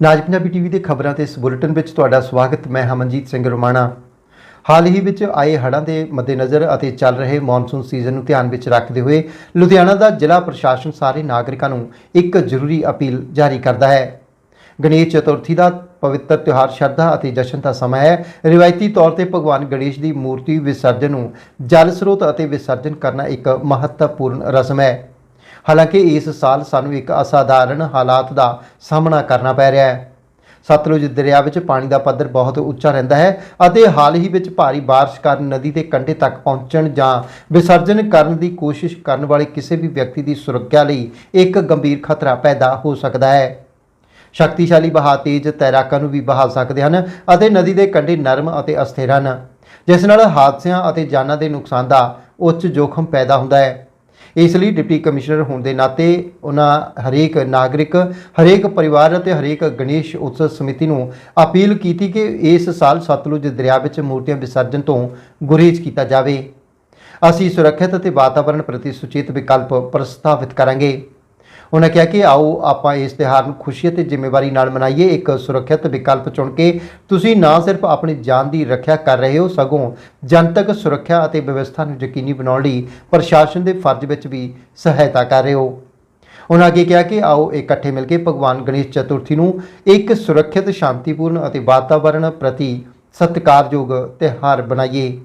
ਨਾਜ Punjabi TV ਦੇ ਖਬਰਾਂ ਤੇ ਇਸ ਬੁਲੇਟਿਨ ਵਿੱਚ ਤੁਹਾਡਾ ਸਵਾਗਤ। ਮੈਂ ਹਮਨਜੀਤ ਸਿੰਘ ਰੋਮਾਣਾ। ਹਾਲ ਹੀ ਵਿੱਚ ਆਏ ਹੜ੍ਹਾਂ ਦੇ ਮੱਦੇਨਜ਼ਰ ਅਤੇ ਚੱਲ ਰਹੇ ਮੌਨਸੂਨ ਸੀਜ਼ਨ ਨੂੰ ਧਿਆਨ ਵਿੱਚ ਰੱਖਦੇ ਹੋਏ ਲੁਧਿਆਣਾ ਦਾ ਜ਼ਿਲ੍ਹਾ ਪ੍ਰਸ਼ਾਸਨ ਸਾਰੇ ਨਾਗਰਿਕਾਂ ਨੂੰ ਇੱਕ ਜ਼ਰੂਰੀ ਅਪੀਲ ਜਾਰੀ ਕਰਦਾ ਹੈ। ਗਣੇਸ਼ ਚਤੁਰਥੀ ਦਾ ਪਵਿੱਤਰ ਤਿਉਹਾਰ ਸ਼ਰਧਾ ਅਤੇ ਜਸ਼ਨ ਦਾ ਸਮਾਂ ਹੈ। ਰਿਵਾਇਤੀ ਤੌਰ ਤੇ ਭਗਵਾਨ ਗਣੇਸ਼ ਦੀ ਮੂਰਤੀ ਵਿਸਰਜਨ ਨੂੰ ਜਲ ਸਰੋਤ ਅਤੇ ਵਿਸਰਜਨ ਕਰਨਾ ਇੱਕ ਮਹੱਤਵਪੂਰਨ ਰਸਮ ਹੈ। ਹਾਲਾਂਕਿ ਇਸ ਸਾਲ ਸਾਨੂੰ ਇੱਕ ਅਸਾਧਾਰਨ ਹਾਲਾਤ ਦਾ ਸਾਹਮਣਾ ਕਰਨਾ ਪੈ ਰਿਹਾ ਹੈ। ਸਤਲੁਜ ਦਰਿਆ ਵਿੱਚ ਪਾਣੀ ਦਾ ਪੱਧਰ ਬਹੁਤ ਉੱਚਾ ਰਹਿੰਦਾ ਹੈ ਅਤੇ ਹਾਲ ਹੀ ਵਿੱਚ ਭਾਰੀ ਬਾਰਿਸ਼ ਕਾਰਨ ਨਦੀ ਦੇ ਕੰਢੇ ਤੱਕ ਪਹੁੰਚਣ ਜਾਂ ਵਿਸਰਜਨ ਕਰਨ ਦੀ ਕੋਸ਼ਿਸ਼ ਕਰਨ ਵਾਲੇ ਕਿਸੇ ਵੀ ਵਿਅਕਤੀ ਦੀ ਸੁਰੱਖਿਆ ਲਈ ਇੱਕ ਗੰਭੀਰ ਖਤਰਾ ਪੈਦਾ ਹੋ ਸਕਦਾ ਹੈ। ਸ਼ਕਤੀਸ਼ਾਲੀ ਵਹਾਅ ਤੇਜ਼ ਤੈਰਾਕਾਂ ਨੂੰ ਵੀ ਬਹਾ ਸਕਦੇ ਹਨ ਅਤੇ ਨਦੀ ਦੇ ਕੰਢੇ ਨਰਮ ਅਤੇ ਅਸਥਿਰ ਹਨ, ਜਿਸ ਨਾਲ ਹਾਦਸਿਆਂ ਅਤੇ ਜਾਨਾਂ ਦੇ ਨੁਕਸਾਨ ਦਾ ਉੱਚ ਜੋਖਮ ਪੈਦਾ ਹੁੰਦਾ ਹੈ। ਇਸ ਲਈ ਡਿਪਟੀ ਕਮਿਸ਼ਨਰ ਹੋਣ ਦੇ ਨਾਤੇ ਉਹਨਾਂ ਹਰੇਕ ਨਾਗਰਿਕ, ਹਰੇਕ ਪਰਿਵਾਰ ਅਤੇ ਹਰੇਕ ਗਣੇਸ਼ ਉਤਸਵ ਸਮਿਤੀ ਨੂੰ ਅਪੀਲ ਕੀਤੀ ਕਿ ਇਸ ਸਾਲ ਸਤਲੁਜ ਦਰਿਆ ਵਿੱਚ ਮੂਰਤੀਆਂ ਵਿਸਰਜਨ ਤੋਂ ਗੁਰੇਜ਼ ਕੀਤਾ ਜਾਵੇ। ਅਸੀਂ ਸੁਰੱਖਿਅਤ ਅਤੇ ਵਾਤਾਵਰਣ ਪ੍ਰਤੀ ਸੁਚੇਤ ਵਿਕਲਪ ਪ੍ਰਸਤਾਵਿਤ ਕਰਾਂਗੇ। ਉਹਨਾਂ ਕਿਹਾ ਕਿ ਆਓ ਆਪਾਂ ਇਸ ਤਿਉਹਾਰ ਨੂੰ ਖੁਸ਼ੀ ਅਤੇ ਜ਼ਿੰਮੇਵਾਰੀ ਨਾਲ ਮਨਾਈਏ, ਇੱਕ ਸੁਰੱਖਿਅਤ ਵਿਕਲਪ ਚੁਣ ਕੇ ਤੁਸੀਂ ਨਾ ਸਿਰਫ ਆਪਣੀ ਜਾਨ ਦੀ ਰੱਖਿਆ ਕਰ ਰਹੇ ਹੋ, ਸਗੋਂ ਜਨਤਕ ਸੁਰੱਖਿਆ ਅਤੇ ਵਿਵਸਥਾ ਨੂੰ ਯਕੀਨੀ ਬਣਾਉਣ ਲਈ ਪ੍ਰਸ਼ਾਸਨ ਦੇ ਫਰਜ਼ ਵਿੱਚ ਵੀ ਸਹਾਇਤਾ ਕਰ ਰਹੇ ਹੋ। ਉਹਨਾਂ ਅੱਗੇ ਕਿਹਾ ਕਿ ਆਓ ਇਕੱਠੇ ਮਿਲ ਕੇ ਭਗਵਾਨ ਗਣੇਸ਼ ਚਤੁਰਥੀ ਨੂੰ ਇੱਕ ਸੁਰੱਖਿਅਤ, ਸ਼ਾਂਤੀਪੂਰਨ ਅਤੇ ਵਾਤਾਵਰਣ ਪ੍ਰਤੀ ਸਤਿਕਾਰਯੋਗ ਤਿਉਹਾਰ ਬਣਾਈਏ।